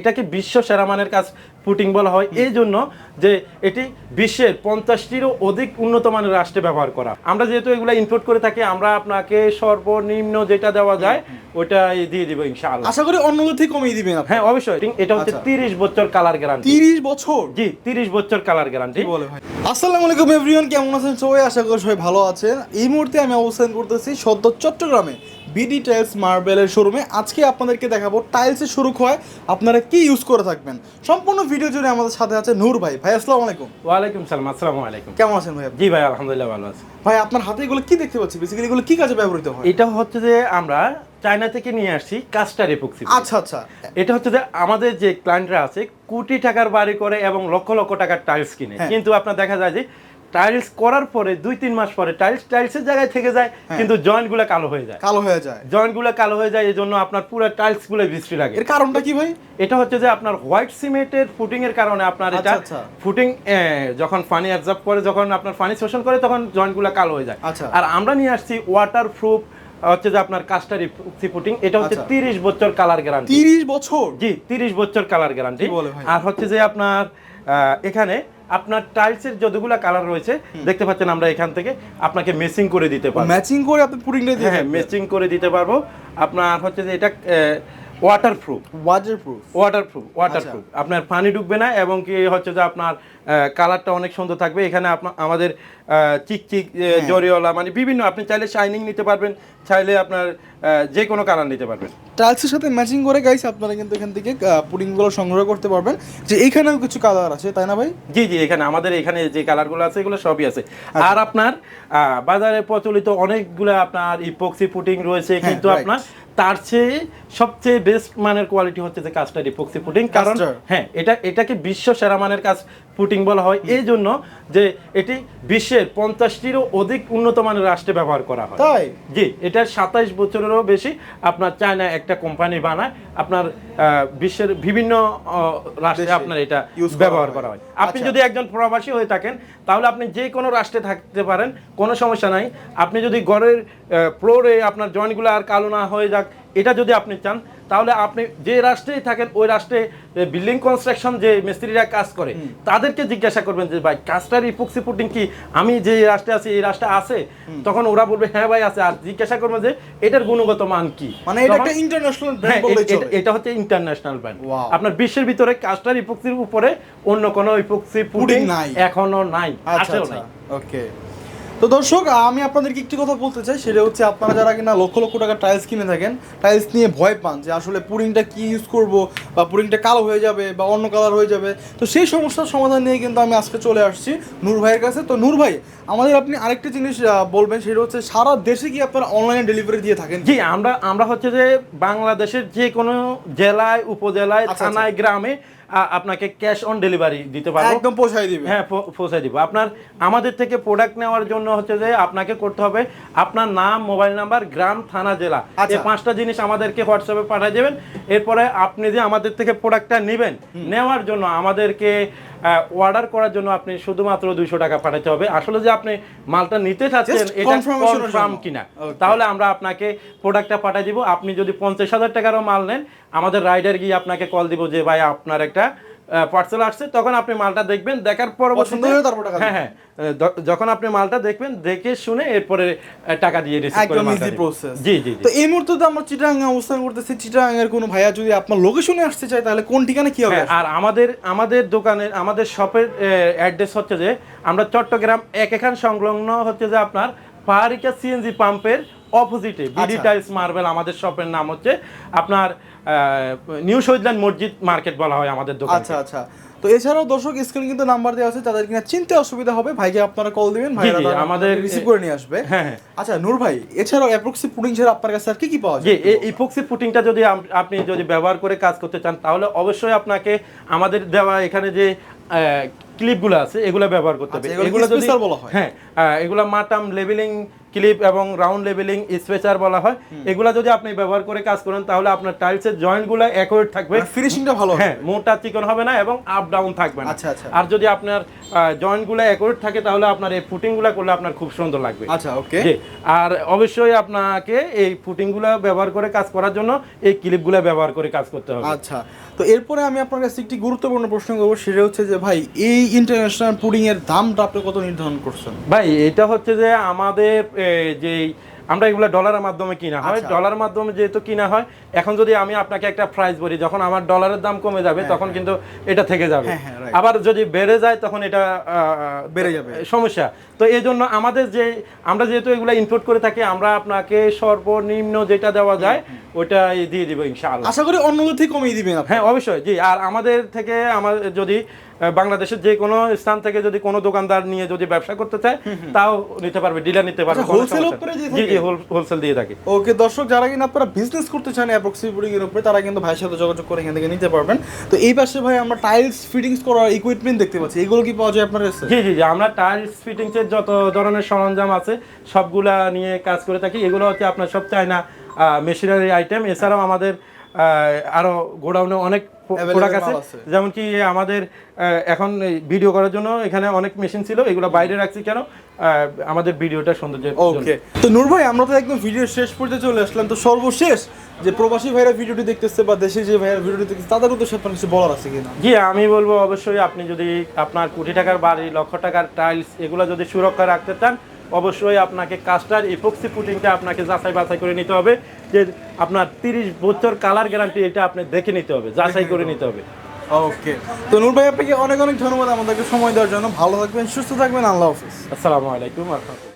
এটাকে বিশ্ব সেরা মানের কাজ পুটিং বলা হয়। এই জন্য যে এটি বিশ্বের পঞ্চাশটিরও অধিক উন্নত মানের রাষ্ট্রে ব্যবহার করা। আমরা যেহেতু এগুলো ইনপুট করে থাকি আমরা আপনাকে সর্বনিম্ন যেটা দেওয়া যায় ওইটাই দিয়ে দিব ইনশাআল্লাহ। আশা করি অন্যদের থেকে কমিয়ে দিবেন হ্যাঁ অবশ্যই। এটা হচ্ছে আচ্ছা। তিরিশ বছর কালার গ্যারান্টি তিরিশ বছর? জি তিরিশ বছর কালার গ্যারান্টি বলে ভাই? আসসালামু আলাইকুম এভরিওয়ান কেমন আছেন সবাই? আশা করি সবাই ভালো আছেন। এই মুহূর্তে আমি অবস্থান করতেছি সদ্য চট্টগ্রামে। বিডি টাইলস মার্বেলের শোরুমে আজকে আপনাদেরকে দেখাবো টাইলসের শুরু হয় আপনারা কি ইউজ করে থাকবেন। সম্পূর্ণ ভিডিও জুড়ে আমাদের সাথে আছে নূর ভাই। ভাই আসসালামু আলাইকুম। ওয়ালাইকুম সালাম আসসালামু আলাইকুম। কেমন আছেন ভাই জি ভাই আলহামদুলিল্লাহ ভালো আছে। ভাই আপনার হাতে এগুলো কি দেখতে পাচ্ছি? বেসিক্যালি এগুলো কি কাজে ব্যবহৃত হয়? এটা হচ্ছে যে আমরা চায়না থেকে নিয়ে আসছি কাস্টার এপক্সি আচ্ছা আচ্ছা। এটা হচ্ছে যে আমাদের যে ক্লায়েন্টরা আছে কোটি টাকার বাড়ি করে এবং লক্ষ লক্ষ টাকার টাইলস কিনে। হ্যাঁ। কিন্তু আপনার দেখা যায় যে টাইলস করার পরে দুই তিন মাস পরে টাইলস টাইলসের জায়গায় থেকে যায় হ্যাঁ। কিন্তু জয়েন্টগুলো কালো হয়ে যায়। কালো হয়ে যায়। জয়েন্টগুলো কালো হয়ে যায় এই জন্য আপনার পুরো টাইলসগুলো বৃষ্টি লাগে। এর কারণটা কি ভাই? এটা হচ্ছে যে আপনার হোয়াইট সিমেন্টের ফুটিং এর কারণে আপনার এটা আচ্ছা, আচ্ছা। ফুটিং যখন পানি অ্যাবজর্ব করে যখন আপনার পানি শোষণ করে তখন জয়েন্টগুলো কালো হয়ে যায়। আচ্ছা। আর আমরা নিয়ে আসছি ওয়াটার প্রুফ হচ্ছে যে আপনার কাস্টারি ফুটিং এটা হচ্ছে আচ্ছা। তিরিশ বছর কালার গ্যারান্টি তিরিশ বছর? জি তিরিশ বছর কালার গ্যারান্টি আর হচ্ছে যে আপনার এখানে আপনার টাইলসের যতগুলো কালার রয়েছে দেখতে পাচ্ছেন আমরা এখান থেকে আপনাকে মেসিং করে দিতে পারব। ম্যাচিং করে আপনি পুডিংটা দিয়ে হ্যাঁ ম্যাচিং করে দিতে পারব। আপনার হচ্ছে যে এটা waterproof waterproof waterproof water proof water আচ্ছা। প্রুফ আপনার পানি ঢুকবে না এবং কি হচ্ছে যে আপনার কালারটা অনেক সুন্দর থাকবে। এখানে আপনার আমাদের চিকচিক আহ, হ্যাঁ। জরিওয়ালা মানে বিভিন্ন আপনি চাইলে শাইনিং নিতে পারবেন চাইলে আপনার যে কোনো কালার নিতে পারবেন। টাইলসের সাথে ম্যাচিং করে গাইস আপনারা কিন্তু এখান থেকে পুডিংগুলো সংগ্রহ করতে পারবেন। যে এখানেও কিছু কালার আছে তাই না ভাই? জি জি এখানে আমাদের এখানে যে কালারগুলো আছে এগুলো সবই আছে। আচ্ছা। আর আপনার বাজারে প্রচলিত অনেকগুলো আপনার ইপক্সি পুটিং রয়েছে হ্যাঁ, কিন্তু আপনার তার চেয়ে সবচেয়ে বেস্ট মানের কোয়ালিটি হচ্ছে যে কাস্টার ইপক্সি পুটিং কারণ হ্যাঁ এটা এটাকে বিশ্ব সেরা মানের কাজ পুটিং বলা হয়। এই জন্য যে এটি বিশ্বের পঞ্চাশটিরও অধিক উন্নত মানের রাষ্ট্রে ব্যবহার করা হয়। তাই? জি এটা সাতাইশ বছরেরও বেশি আপনার চায়না একটা কোম্পানি বানায় আপনার বিশ্বের বিভিন্ন রাষ্ট্রে আপনার এটা ব্যবহার করা হয়। আপনি আচ্ছা। যদি একজন প্রবাসী হয়ে থাকেন তাহলে আপনি যে কোনো রাষ্ট্রে থাকতে পারেন কোনো সমস্যা নাই। আপনি যদি ঘরের ফ্লোরে আপনার জয়েন্টগুলো আর কালো না হয়ে যাক এটা যদি আপনি চান তাহলে আপনি যে রাষ্ট্রেই থাকেন ওই রাষ্ট্রে বিল্ডিং কনস্ট্রাকশন যে মিস্ত্রিরা কাজ করে তাদেরকে জিজ্ঞাসা করবেন যে ভাই কাজটার ইপক্সি পুটিং কি? আমি যে রাষ্ট্রে আছি এই রাষ্ট্রে আছে? তখন ওরা বলবে হ্যাঁ ভাই আছে। আর জিজ্ঞাসা করবেন যে এটার গুণগত মান কি? মানে এটা একটা ইন্টারন্যাশনাল ব্র্যান্ড এটা- হচ্ছে ইন্টারন্যাশনাল ব্র্যান্ড আপনার বিশ্বের ভিতরে কাস্টার ইপক্সির উপরে অন্য কোনো ইপক্সি পুডিং এখনও নাই আচ্ছা আচ্ছা। নাই। ওকে তো দর্শক আমি আপনাদেরকে একটি কথা বলতে চাই সেটা হচ্ছে আপনারা যারা কিনা লক্ষ লক্ষ টাকা টাইলস কিনে থাকেন টাইলস নিয়ে ভয় পান যে আসলে পুরিংটা কি ইউজ করব বা পুরিংটা কালো হয়ে যাবে বা অন্য কালার হয়ে যাবে। তো সেই সমস্যার সমাধান নিয়ে কিন্তু আমি আজকে চলে আসছি নূর ভাইয়ের কাছে। তো নূর ভাই আমাদের আপনি আরেকটা জিনিস বলবেন সেটা হচ্ছে সারা দেশে কি আপনারা অনলাইনে ডেলিভারি দিয়ে থাকেন? জি আমরা আমরা হচ্ছে যে বাংলাদেশের যে কোনো জেলায় উপজেলায় আচ্ছা, থানায় গ্রামে আপনাকে ক্যাশ অন ডেলিভারি দিতে পারব। একদম পৌঁছাই দিবে। হ্যাঁ পৌ- পৌঁছে দিব। আপনার আমাদের থেকে প্রোডাক্ট নেওয়ার জন্য হচ্ছে যে আপনাকে করতে হবে আপনার নাম মোবাইল নাম্বার গ্রাম থানা জেলা। আচ্ছা। এই পাঁচটা জিনিস আমাদেরকে হোয়াটসঅ্যাপে পাঠিয়ে দেবেন। এরপরে আপনি যে আমাদের থেকে প্রোডাক্টটা নেবেন নেওয়ার জন্য আমাদেরকে অর্ডার করার জন্য আপনি শুধুমাত্র দুইশো টাকা পাঠাতে হবে। আসলে যে আপনি মালটা নিতে চাচ্ছেন এটা কনফার্ম কিনা। তাহলে আমরা আপনাকে প্রোডাক্টটা পাঠিয়ে দিব। আপনি যদি পঞ্চাশ হাজার টাকারও মাল নেন আমাদের রাইডার গিয়ে আপনাকে কল দিব যে ভাই আপনার একটা পার্সেল আসছে। তখন আপনি মালটা দেখবেন দেখার পর হ্যাঁ হ্যাঁ যখন আপনি মালটা দেখবেন দেখে শুনে এরপরে টাকা দিয়ে একদম ইজি প্রসেস জি জি তো এই মুহূর্তে তো আমরা চিটাগাং অবস্থান করতেছি। চিটাগাং এর কোনো ভাইয়া যদি আপনার লোকেশনে আসতে চায় তাহলে কোন ঠিকানা কি হবে? হ্যাঁ, আর আমাদের আমাদের দোকানের আমাদের শপের অ্যাড্রেস হচ্ছে যে আমরা চট্টগ্রাম এক এখান সংলগ্ন হচ্ছে যে আপনার পাহাড়িকা সিএনজি পাম্পের অপোজিটে বিডি আচ্ছা। টাইলস মার্বেল আমাদের শপের নাম হচ্ছে আপনার নিউ শহীদলান মসজিদ মার্কেট বলা হয় আমাদের দোকান আচ্ছা আচ্ছা তো এছাড়াও দর্শক স্ক্রিনে কিন্তু নাম্বার দেওয়া আছে তাদের কিনা চিনতে অসুবিধা হবে ভাইকে আপনারা কল দিবেন ভাই জি, আমাদের- রিসিভ করে নিয়ে আসবে হ্যাঁ, হ্যাঁ। আচ্ছা নূর ভাই এছাড়াও অ্যাপ্রক্সি পুডিং ছাড়া আপনার কাছে আর কি কি পাওয়া যায় এই ইপক্সি পুটিংটা যদি আপনি যদি ব্যবহার করে কাজ করতে চান তাহলে অবশ্যই আপনাকে আমাদের দেওয়া এখানে যে ক্লিপগুলো আছে এগুলো ব্যবহার করতে হবে আচ্ছা, এগুলো যদি বলা হয়? হ্যাঁ এগুলো মাটাম লেভেলিং ক্লিপ এবং রাউন্ড লেভেলিং স্পেচার বলা হয়। এগুলো যদি আপনি ব্যবহার করে কাজ করেন তাহলে আপনার টাইলসের জয়েন্টগুলো অ্যাকুরেট থাকবে। ফিনিশিংটা ভালো হ্যাঁ মোটা চিকন হবে না এবং আপ ডাউন থাকবে না। আচ্ছা, আচ্ছা। আর যদি আপনার জয়েন্টগুলো অ্যাকুরেট থাকে তাহলে আপনার এই ফুটিংগুলো করলে আপনার খুব সুন্দর লাগবে। আচ্ছা ওকে আর অবশ্যই আপনাকে এই ফুটিংগুলো ব্যবহার করে কাজ করার জন্য এই ক্লিপগুলো ব্যবহার করে কাজ করতে হবে। আচ্ছা তো এরপরে আমি আপনার কাছে একটি গুরুত্বপূর্ণ প্রশ্ন করব সেটা হচ্ছে যে ভাই এই ইন্টারন্যাশনাল পুডিংয়ের এর দামটা আপনি কত নির্ধারণ করছেন? ভাই এটা হচ্ছে যে আমাদের যে আমরা এগুলো ডলারের মাধ্যমে কিনা হয় ডলার ডলারের মাধ্যমে যেহেতু কিনা হয় এখন যদি আমি আপনাকে একটা প্রাইস বলি যখন আমার ডলারের দাম কমে যাবে তখন কিন্তু এটা থেকে যাবে। হ্যাঁ, হ্যাঁ. আবার যদি বেড়ে যায় তখন এটা বেড়ে যাবে। সমস্যা। তো এই জন্য আমাদের যে আমরা যেহেতু এগুলো ইনপুট করে থাকি আমরা আপনাকে সর্বনিম্ন যেটা দেওয়া যায় ওইটাই দিয়ে দিব ইনশাআল্লাহ। আশা করি অন্যদের থেকে কমিয়ে দিবেন হ্যাঁ অবশ্যই জি। আর আমাদের থেকে আমার যদি বাংলাদেশের যে কোনো স্থান থেকে যদি কোনো দোকানদার নিয়ে যদি ব্যবসা করতে চায় তাও নিতে পারবে ডিলার নিতে পারবে হোলসেল কোনো উপরে জি জি থাকে? হোলসেল দিয়ে থাকি। ওকে দর্শক যারা কিনা আপনারা বিজনেস করতে চান অ্যাপ্রক্সি পুডিং এর উপরে তারা কিন্তু ভাইয়ের সাথে যোগাযোগ করে এখান থেকে নিতে পারবেন। তো এই পাশে ভাই আমরা টাইলস ফিটিংস করার ইকুইপমেন্ট দেখতে পাচ্ছি। এগুলো কি পাওয়া যায় আপনার কাছে? জি জি জি, আমরা টাইলস ফিটিংস এর যত ধরনের সরঞ্জাম আছে, সবগুলা নিয়ে কাজ করে থাকি। এগুলো হচ্ছে আপনার সব চায়না মেশিনারি আইটেম এছাড়াও আমাদের আরও গোডাউনে অনেক প্রোডাক্ট আছে। যেমন কি আমাদের এখন ভিডিও করার জন্য এখানে অনেক মেশিন ছিল এগুলো বাইরে রাখছি কেন? আমাদের ভিডিওটা সৌন্দর্য। ওকে তো নূর ভাই আমরা তো একদম ভিডিও শেষ পর্যন্ত চলে আসলাম। তো সর্বশেষ যে প্রবাসী ভাইরা ভিডিওটি দেখতেছে বা দেশে যে ভাইরা ভিডিওটি দেখতেছে তাদের উদ্দেশ্যে আপনার কিছু বলার আছে কিনা? জি আমি বলব অবশ্যই আপনি যদি আপনার কোটি টাকার বাড়ি লক্ষ টাকার টাইলস এগুলো যদি সুরক্ষা রাখতে চান অবশ্যই আপনাকে কাস্টার ইপক্সি পুটিংটা আপনাকে যাচাই বাছাই করে নিতে হবে। যে আপনার তিরিশ বছর কালার গ্যারান্টি এটা আপনি দেখে নিতে হবে যাচাই করে নিতে হবে। ওকে। তো নূর ভাই আপনাকে অনেক অনেক ধন্যবাদ আমাদেরকে সময় দেওয়ার জন্য। ভালো থাকবেন সুস্থ থাকবেন। আল্লাহ হাফিজ। আসসালামু আলাইকুম রহমতুল্লাহ